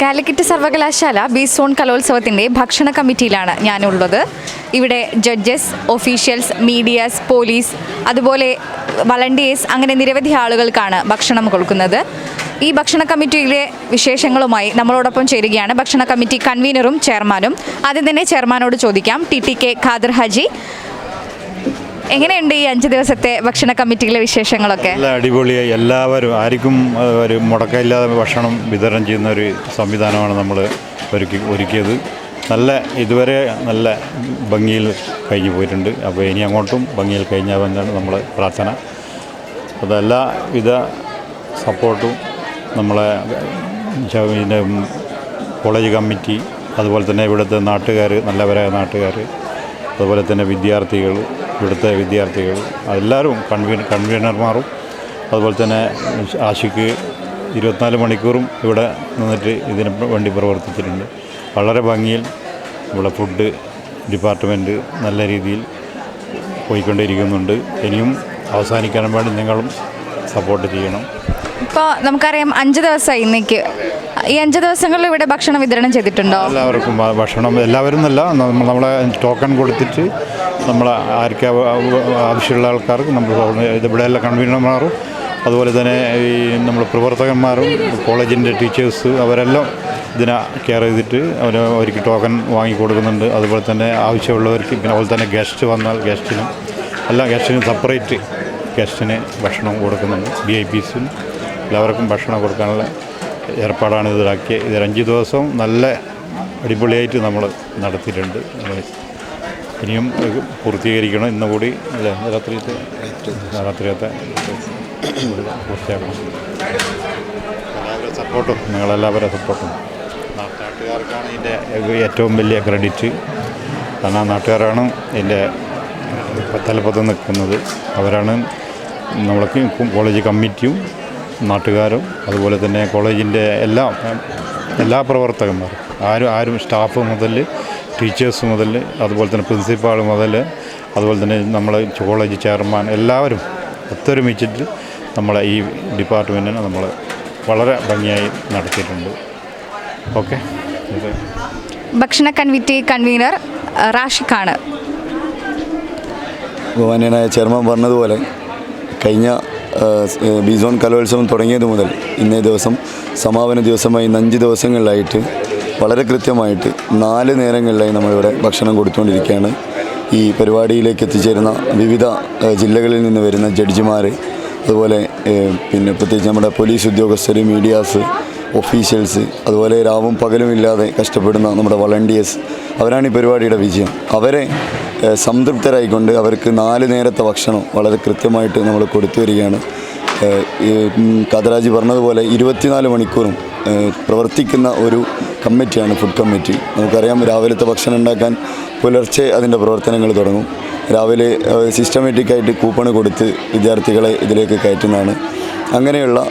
കാലിക്കറ്റ് സർവകലാശാല B zone കലോത്സവത്തിന്റെ ഭക്ഷണ കമ്മിറ്റിയിലാണ് ഞാനുള്ളത്. ഇവിടെ ജഡ്ജസ് ഒഫീഷ്യൽസ് മീഡിയാസ് പോലീസ് അതുപോലെ വളണ്ടിയേഴ്സ് അങ്ങനെ നിരവധി ആളുകൾക്കാണ് ഭക്ഷണം കൊടുക്കുന്നത്. ഈ ഭക്ഷണ കമ്മിറ്റിയിലെ വിശേഷങ്ങളുമായി നമ്മളോടൊപ്പം ചേരുകയാണ്. ഭക്ഷണ കമ്മിറ്റി കൺവീനറും ചെയർമാനും ആദ്യം തന്നെ ചെയർമാനോട് ചോദിക്കാം. T T K Khader Haji എങ്ങനെയുണ്ട് ഈ അഞ്ച് ദിവസത്തെ ഭക്ഷണ കമ്മിറ്റിയിലെ വിശേഷങ്ങളൊക്കെ? നല്ല അടിപൊളിയായി. എല്ലാവരും ആർക്കും ഒരു മുടക്കമില്ലാതെ ഭക്ഷണം വിതരണം ചെയ്യുന്ന ഒരു സംവിധാനമാണ് നമ്മൾ ഒരുക്കി ഒരുക്കിയത്. നല്ല ഇതുവരെ നല്ല ഭംഗിയിൽ കഴിഞ്ഞു പോയിട്ടുണ്ട്. അപ്പോൾ ഇനി അങ്ങോട്ടും ഭംഗിയിൽ കഴിഞ്ഞാൽ നമ്മൾ പ്രാർത്ഥന. അതെല്ലാ വിധ സപ്പോർട്ടും നമ്മളെ ഇതിന്റെ കോളേജ് കമ്മിറ്റി അതുപോലെ തന്നെ ഇവിടുത്തെ നാട്ടുകാർ നല്ലവരായ നാട്ടുകാർ അതുപോലെ തന്നെ വിദ്യാർത്ഥികൾ ഇവിടുത്തെ വിദ്യാർത്ഥികൾ എല്ലാവരും കൺവീൻ കൺവീനർമാരും അതുപോലെ തന്നെ ആശിക്ക് ഇരുപത്തിനാല് മണിക്കൂറും ഇവിടെ നിന്നിട്ട് ഇതിന് വേണ്ടി പ്രവർത്തിച്ചിട്ടുണ്ട്. വളരെ ഭംഗിയിൽ ഇവിടെ ഫുഡ് ഡിപ്പാർട്ട്മെന്റ് നല്ല രീതിയിൽ പോയിക്കൊണ്ടിരിക്കുന്നുണ്ട്. ഇനിയും അവസാനിക്കാൻ വേണ്ടി നിങ്ങളും സപ്പോർട്ട് ചെയ്യണം. ഇപ്പോൾ നമുക്കറിയാം അഞ്ച് ദിവസമായി ഇന്നേക്ക്. ഈ അഞ്ച് ദിവസങ്ങളിൽ ഇവിടെ ഭക്ഷണം വിതരണം ചെയ്തിട്ടുണ്ടോ? എല്ലാവർക്കും ഭക്ഷണം എല്ലാവരും എന്നല്ല നമ്മ- നമ്മളെ ടോക്കൺ കൊടുത്തിട്ട് നമ്മൾ ആർക്കാ ആവശ്യമുള്ള ആൾക്കാർക്ക് നമ്മൾ ഇവിടെ എല്ലാ കൺവീനർമാരും അതുപോലെ തന്നെ ഈ നമ്മൾ പ്രവർത്തകന്മാരും കോളേജിന്റെ ടീച്ചേഴ്സ് അവരെല്ലാം ഇതിനെ കെയർ ചെയ്തിട്ട് അവർ അവർക്ക് ടോക്കൺ വാങ്ങി കൊടുക്കുന്നുണ്ട് അതുപോലെ തന്നെ ആവശ്യമുള്ളവർക്ക് പിന്നെ അതുപോലെ തന്നെ ഗസ്റ്റ് വന്നാൽ ഗസ്റ്റിനും എല്ലാ ഗസ്റ്റിനും സെപ്പറേറ്റ് ഗസ്റ്റിന് ഭക്ഷണം കൊടുക്കുന്നുണ്ട്. വി ഐ പിസിനും എല്ലാവർക്കും ഭക്ഷണം കൊടുക്കാനുള്ള ഏർപ്പാടാണ് ഇതിലാക്കിയത് ഇത് അഞ്ച് ദിവസം നല്ല അടിപൊളിയായിട്ട് നമ്മൾ നടത്തിയിട്ടുണ്ട്. ഇനിയും പൂർത്തീകരിക്കണം ഇന്ന് കൂടി അല്ലേ? രാത്രിയത്തെ രാത്രിയത്തെ പൂർത്തിയാക്കണം. സപ്പോർട്ടും. നിങ്ങളെല്ലാവരും സപ്പോർട്ടും. നാട്ടുകാർക്കാണ് ഇതിന്റെ ഏറ്റവും വലിയ ക്രെഡിറ്റ് കാരണം ആ നാട്ടുകാരാണ് ഇതിന്റെ തലപ്പത്ത് നിൽക്കുന്നത്. അവരാണ് നമ്മളൊക്കെ കോളേജ് കമ്മിറ്റിയും നാട്ടുകാരും അതുപോലെ തന്നെ കോളേജിന്റെ എല്ലാ എല്ലാ പ്രവർത്തകന്മാരും ആരും ആരും സ്റ്റാഫ് മുതൽ ടീച്ചേഴ്സ് മുതൽ അതുപോലെ തന്നെ പ്രിൻസിപ്പാൾ മുതൽ അതുപോലെ തന്നെ നമ്മളെ കോളേജ് ചെയർമാൻ എല്ലാവരും ഒത്തൊരുമിച്ചിട്ട് നമ്മളെ ഈ ഡിപ്പാർട്ട്മെന്റിനെ നമ്മൾ വളരെ ഭംഗിയായി നടത്തിയിട്ടുണ്ട്. ഓക്കെ? ഭക്ഷണ കൺവിറ്റി കൺവീനർ റാഷിഖാണ്. ഭവാനായ ചെയർമാൻ പറഞ്ഞതുപോലെ കഴിഞ്ഞ ബിസോൺ കലോത്സവം തുടങ്ങിയത് മുതൽ ഇന്നേ ദിവസം സമാപന ദിവസമായി അഞ്ച് ദിവസങ്ങളിലായിട്ട് വളരെ കൃത്യമായിട്ട് നാല് നേരങ്ങളിലായി നമ്മളിവിടെ ഭക്ഷണം കൊടുത്തുകൊണ്ടിരിക്കുകയാണ്. ഈ പരിപാടിയിലേക്ക് എത്തിച്ചേരുന്ന വിവിധ ജില്ലകളിൽ നിന്ന് വരുന്ന ജഡ്ജിമാർ അതുപോലെ പിന്നെ പ്രത്യേകിച്ച് നമ്മുടെ പോലീസ് ഉദ്യോഗസ്ഥർ മീഡിയാസ് ഒഫീഷ്യൽസ് അതുപോലെ രാവും പകലും ഇല്ലാതെ കഷ്ടപ്പെടുന്ന നമ്മുടെ വളണ്ടിയേഴ്സ് അവരാണ് ഈ പരിപാടിയുടെ വിജയം. അവരെ സംതൃപ്തരായിക്കൊണ്ട് അവർക്ക് നാല് നേരത്തെ ഭക്ഷണം വളരെ കൃത്യമായിട്ട് നമ്മൾ കൊടുത്തു വരികയാണ്. കഥരാജ് പറഞ്ഞതുപോലെ ഇരുപത്തിനാല് മണിക്കൂറും പ്രവർത്തിക്കുന്ന ഒരു കമ്മിറ്റിയാണ് ഫുഡ് കമ്മിറ്റി നമുക്കറിയാം രാവിലത്തെ ഭക്ഷണം ഉണ്ടാക്കാൻ പുലർച്ചെ അതിന്റെ പ്രവർത്തനങ്ങൾ തുടങ്ങും. രാവിലെ സിസ്റ്റമാറ്റിക്കായിട്ട് കൂപ്പൺ കൊടുത്ത് വിദ്യാർത്ഥികളെ ഇതിലേക്ക് കയറ്റുന്നതാണ്. അങ്ങനെയുള്ള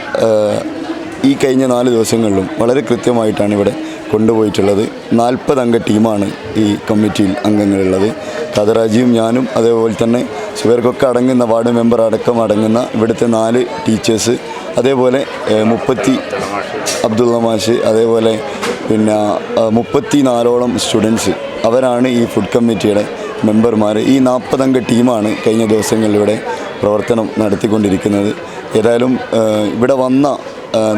ഈ കഴിഞ്ഞ നാല് ദിവസങ്ങളിലും വളരെ കൃത്യമായിട്ടാണ് ഇവിടെ കൊണ്ടുപോയിട്ടുള്ളത്. നാൽപ്പത് അംഗ ടീമാണ് ഈ കമ്മിറ്റിയിൽ അംഗങ്ങളുള്ളത്. കഥരാജിയും ഞാനും അതേപോലെ തന്നെ ഇവർക്കൊക്കെ അടങ്ങുന്ന വാർഡ് മെമ്പർ അടക്കം അടങ്ങുന്ന ഇവിടുത്തെ നാല് ടീച്ചേഴ്സ് അതേപോലെ മുപ്പത്തി അബ്ദുള്ള മാഷ് അതേപോലെ പിന്നെ മുപ്പത്തി നാലോളം സ്റ്റുഡൻസ് അവരാണ് ഈ ഫുഡ് കമ്മിറ്റിയുടെ മെമ്പർമാർ ഈ നാൽപ്പതംഗ ടീമാണ് കഴിഞ്ഞ ദിവസങ്ങളിലൂടെ പ്രവർത്തനം നടത്തിക്കൊണ്ടിരിക്കുന്നത്. ഏതായാലും ഇവിടെ വന്ന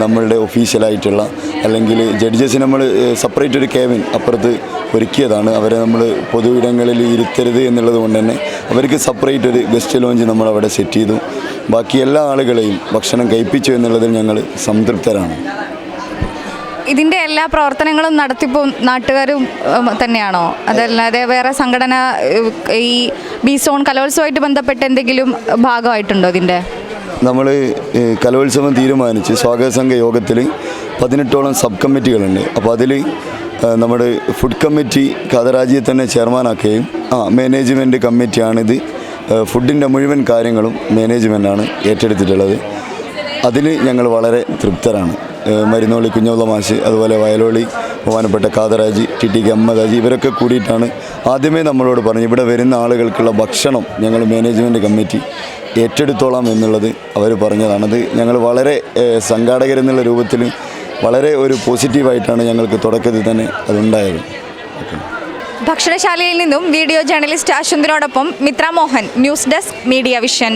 നമ്മളുടെ ഒഫീഷ്യലായിട്ടുള്ള അല്ലെങ്കിൽ ജഡ്ജസ് നമ്മൾ സെപ്പറേറ്റ് ഒരു കേവിൻ അപ്പുറത്ത് ഒരുക്കിയതാണ്. അവരെ നമ്മൾ പൊതു ഇടങ്ങളിൽ ഇരുത്തരുത് എന്നുള്ളത് കൊണ്ട് തന്നെ അവർക്ക് സെപ്പറേറ്റ് ഒരു ഗസ്റ്റ് ലോഞ്ച് നമ്മൾ അവിടെ സെറ്റ് ചെയ്തു. ബാക്കി എല്ലാ ആളുകളെയും ഭക്ഷണം കഴിപ്പിച്ചു എന്നുള്ളതിൽ ഞങ്ങൾ സംതൃപ്തരാണ്. ഇതിന്റെ എല്ലാ പ്രവർത്തനങ്ങളും നടത്തിപ്പും നാട്ടുകാരും തന്നെയാണോ? അതല്ലാതെ വേറെ സംഘടന ഈ ബി സോൺ കലോത്സവമായിട്ട് ബന്ധപ്പെട്ട് എന്തെങ്കിലും ഭാഗമായിട്ടുണ്ടോ ഇതിന്റെ? നമ്മൾ കലോത്സവം തീരുമാനിച്ച് സ്വാഗത സംഘ യോഗത്തിൽ പതിനെട്ടോളം സബ് കമ്മിറ്റികളുണ്ട്. അപ്പോൾ അതിൽ നമ്മുടെ ഫുഡ് കമ്മിറ്റി കഥരാജിയെ തന്നെ ചെയർമാനാക്കുകയും ആ മാനേജ്മെന്റ് കമ്മിറ്റിയാണിത്. ഫുഡിന്റെ മുഴുവൻ കാര്യങ്ങളും മാനേജ്മെന്റാണ് ഏറ്റെടുത്തിട്ടുള്ളത്. അതിൽ ഞങ്ങൾ വളരെ തൃപ്തരാണ്. മരുന്നോളി കുഞ്ഞോള മാഷ് അതുപോലെ വയലോളി ബഹുമാനപ്പെട്ട കാതറാജി ടി ടി അമ്മദാജി ഇവരൊക്കെ കൂടിയിട്ടാണ് ആദ്യമേ നമ്മളോട് പറഞ്ഞു ഇവിടെ വരുന്ന ആളുകൾക്കുള്ള ഭക്ഷണം ഞങ്ങൾ മാനേജ്മെന്റ് കമ്മിറ്റി ഏറ്റെടുത്തോളാം എന്നുള്ളത് അവർ പറഞ്ഞതാണ്. അത് ഞങ്ങൾ വളരെ സംഘാടകരെന്നുള്ള രൂപത്തിൽ വളരെ ഒരു പോസിറ്റീവായിട്ടാണ് ഞങ്ങൾക്ക് തുടക്കത്തിൽ തന്നെ അതുണ്ടായത്. ഭക്ഷണശാലയിൽ നിന്നും video journalist അശ്വന്തിനോടൊപ്പം Mitra Mohan news desk media vision.